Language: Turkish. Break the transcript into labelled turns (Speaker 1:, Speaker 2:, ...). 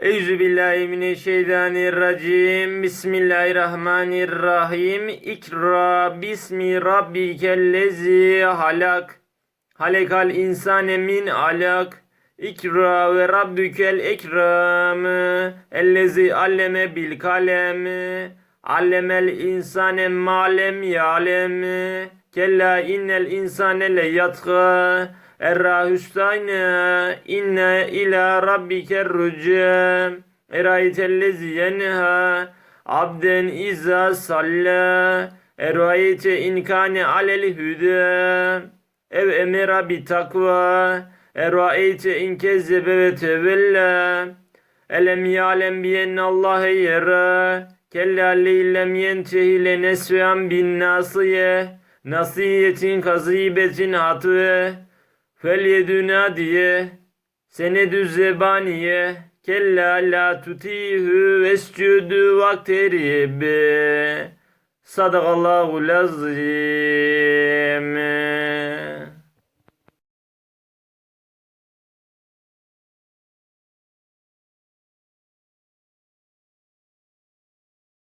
Speaker 1: Euzubillahimineşşeytanirracim. Bismillahirrahmanirrahim. İkra bismi rabbikellezi halak. Halekal insane min alak. İkra ve rabbükel ekram. Ellezi alleme bil kalem. Allemel insane malem yalem. Kella innel insane le yatga. Errahüstayne inne ila rabbike rücem. Eraytellezi yenha abden iza salla. Erayte inkane alel hüde. Ev emera bi takva. Erayte in kezzebe ve tevella. Elem yalem biyenne Allah'e yere. Kella leylem yentehi le nesvean bin nasiye. Nasiyetin kazibetin hatve. Fel yeduna diye. Senedü zebaniye. Kella la tutihü vescüdü vakteribe. Sadakallahu lazim.